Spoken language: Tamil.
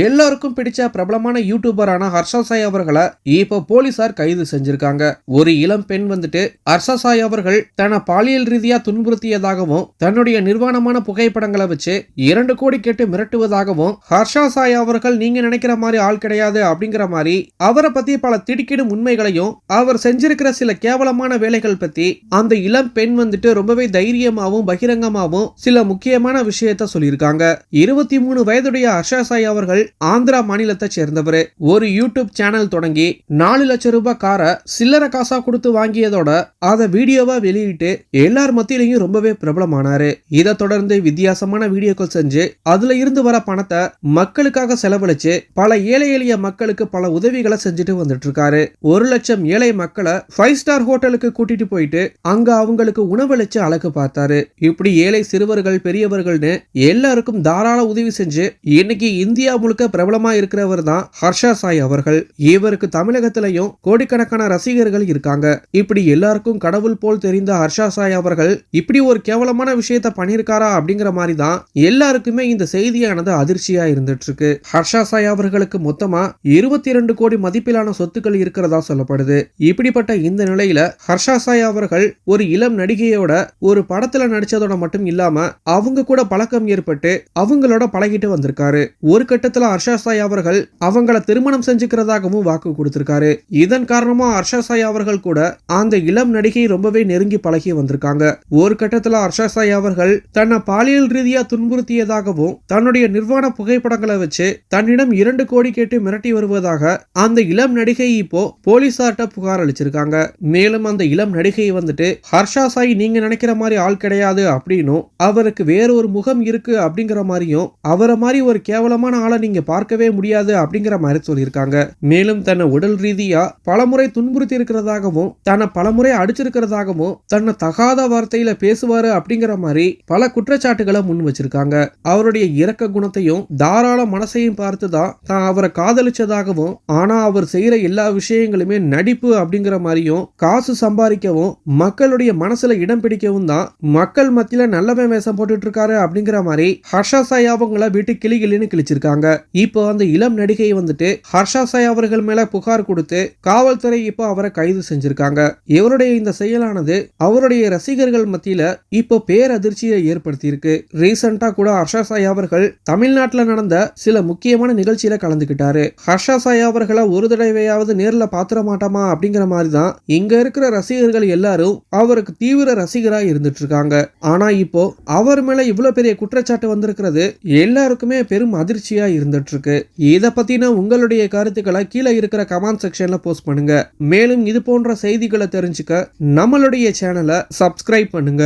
எல்லாருக்கும் பிடிச்ச பிரபலமான யூடியூபரான ஹர்ஷா சாய் அவர்களை இப்போ போலீசார் கைது செஞ்சிருக்காங்க. ஒரு இளம் பெண் வந்துட்டு ஹர்ஷா சாய் அவர்கள் தன்னை பாலியல் ரீதியா துன்புறுத்தியதாகவும் தன்னுடைய நிர்வாணமான புகைப்படங்களை வச்சு இரண்டு கோடி கேட்டு மிரட்டுவதாகவும் ஹர்ஷா சாய் அவர்கள் நீங்க நினைக்கிற மாதிரி ஆள் கிடையாது அப்படிங்கிற மாதிரி அவரை பத்தி பல திடுக்கிடும் உண்மைகளையும் அவர் செஞ்சிருக்கிற சில கேவலமான வேலைகள் பத்தி அந்த இளம் பெண் வந்துட்டு ரொம்பவே தைரியமாகவும் பகிரங்கமாகவும் சில முக்கியமான விஷயத்த சொல்லியிருக்காங்க. இருபத்தி மூணு வயதுடைய ஹர்ஷா சாய் அவர்கள் ஆந்திரா மாநிலத்தை சேர்ந்தவர். ஒரு யூடியூப் சேனல் தொடங்கி நாலு லட்சம் ரூபாய் காரை சில்லறை காசா கொடுத்து வாங்கியதோட அதை வீடியோவா வெளியிட்டு எல்லார் மத்தியிலையும் ரொம்பவே பிரபலமானாரு. இதை தொடர்ந்து வித்தியாசமான வீடியோக்கள் செஞ்சு அதுல இருந்து வர பணத்தை மக்களுக்காக செலவழிச்சு பல ஏழை எளிய மக்களுக்கு பல உதவிகளை செஞ்சுட்டு வந்துட்டு இருக்காரு ஒரு லட்சம் ஏழை மக்களை ஃபைவ் ஸ்டார் ஹோட்டலுக்கு கூட்டிட்டு போயிட்டு அங்க அவங்களுக்கு உணவளிச்சு அழகு பார்த்தாரு. இப்படி ஏழை சிறுவர்கள் பெரியவர்கள்னு எல்லாருக்கும் தாராள உதவி செஞ்சு இன்னைக்கு இந்தியா முழுக்க பிரபலமா இருக்கிறவர் தான் ஹர்ஷா சாய் அவர்கள். இவருக்கு தமிழகத்திலையும் கோடிக்கணக்கான ரசிகர்கள் இருக்காங்க. இப்படி எல்லாருக்கும் கடவுள் போல் தெரிந்த ஹர்ஷா சாய் அவர்கள் இப்படி ஒரு கேவலமான விஷயத்த பண்ணியிருக்காரா அப்படிங்கிற மாதிரி தான் எல்லாருக்குமே இந்த செய்தியானது அதிர்ச்சியா இருந்துட்டு இருக்கு ஹர்ஷா சாய் அவர்களுக்கு மொத்தமா இருபத்தி இரண்டு கோடி மதிப்பிலான சொத்துக்கள் இருக்கிறதா சொல்லப்படுது. இப்படிப்பட்ட இந்த நிலையில ஹர்ஷா சாய் அவர்கள் ஒரு இளம் நடிகையோட ஒரு படத்துல நடிச்சதோட மட்டும் இல்லாம அவங்க கூட பழக்கம் ஏற்பட்டு அவங்களோட பழகிட்டு வந்திருக்காரு. ஒரு கட்டத்துல ஹர்ஷா சாய் அவர்கள் அவங்கள திருமணம் செஞ்சுக்கிறதாகவும் வாக்கு கொடுத்திருக்காரு. இதன் காரணமா ஹர்ஷா சாய் அவர்கள் கூட அந்த இளம் நடிகை ரொம்பவே நெருங்கி பழகி வந்திருக்காங்க. ஒரு கட்டத்துல ஹர்ஷா சாய் அவர்கள் தன்னை பாலியல் ரீதியா துன்புறுத்தியதாகவும் தன்னுடைய நிர்வாண புகைப்படங்களை வச்சு தன்னிடம் இரண்டு கோடி கேட்டு மிரட்டி வருவதாக அந்த இளம் நடிகை இப்போ போலீசார்ட்ட புகார் அளிச்சிருக்காங்க. மேலும் அந்த இளம் நடிகை வந்துட்டு ஹர்ஷா சாய் நீங்க நினைக்கிற மாதிரி ஆள் கிடையாது அப்படின்னும் அவருக்கு வேற ஒரு முகம் இருக்கு அப்படிங்கிற மாதிரியும் அவரை மாதிரி ஒரு கேவலமான ஆளை நீங்க பார்க்கவே முடியாது அப்படிங்கிற மாதிரி சொல்லியிருக்காங்க. மேலும் தன்னை உடல் ரீதியா பலமுறை துன்புறுத்தி இருக்கிறதாகவும் தன்னை பலமுறை அடிச்சிருக்கிறதாகவும் தன்னை தகாத வார்த்தையில பேசுவாரு அப்படிங்கிற மாதிரி பல குற்றச்சாட்டுகளை முன் வச்சிருக்காங்க. அவருடைய இரக்க குணத்தையும் தாராள மனசையும் பார்த்து தான் தான் அவரை காதலிச்சதாகவும் ஆனா அவர் செய்யற எல்லா விஷயங்களுமே நடிப்பு அப்படிங்கிற மாதிரியும் காசு சம்பாதிக்கவும் மக்களுடைய மனசுல இடம் பிடிக்கவும் தான் மக்கள் மத்தியில நல்லவன் வேஷம் போட்டுட்டு இருக்காரு அப்படிங்கிற மாதிரி ஹர்ஷா சாய் அவங்கள வீட்டு கிளி கிளின்னு கிழிச்சிருக்காங்க. இப்போ அந்த இளம் நடிகை வந்துட்டு ஹர்ஷா சாய் அவர்கள் மேல புகார் கொடுத்து காவல்துறை இப்போ அவரை கைது செஞ்சிருக்காங்க. இவருடைய இந்த செயலானது அவருடைய ரசிகர்கள் மத்தியில இப்போ பேரதிர்ச்சியை ஏற்படுத்தி இருக்கு ரீசெண்டா கூட ஹர்ஷா சாய் அவர்கள் தமிழ்நாட்டில் நடந்த சில முக்கியமான நிகழ்ச்சியில கலந்துக்கிட்டாரு ஹர்ஷா சாய் அவர்களை ஒரு தடவையாவது நேரில் பாத்திர மாட்டோமா அப்படிங்கிற மாதிரி தான் இங்க இருக்கிற ரசிகர்கள் எல்லாரும் அவருக்கு தீவிர ரசிகராக இருந்துட்டு இருக்காங்க ஆனா இப்போ அவர் மேல இவ்வளவு பெரிய குற்றச்சாட்டு வந்திருக்கிறது எல்லாருக்குமே பெரும் அதிர்ச்சியா இருக்கு இருக்கு இத பத்தின உங்களுடைய கருத்துக்களை கீழே இருக்கிற கமெண்ட் செக்ஷன்ல போஸ்ட் பண்ணுங்க. மேலும் இது போன்ற செய்திகளை தெரிஞ்சுக்க நம்மளுடைய சேனலை சப்ஸ்கிரைப் பண்ணுங்க.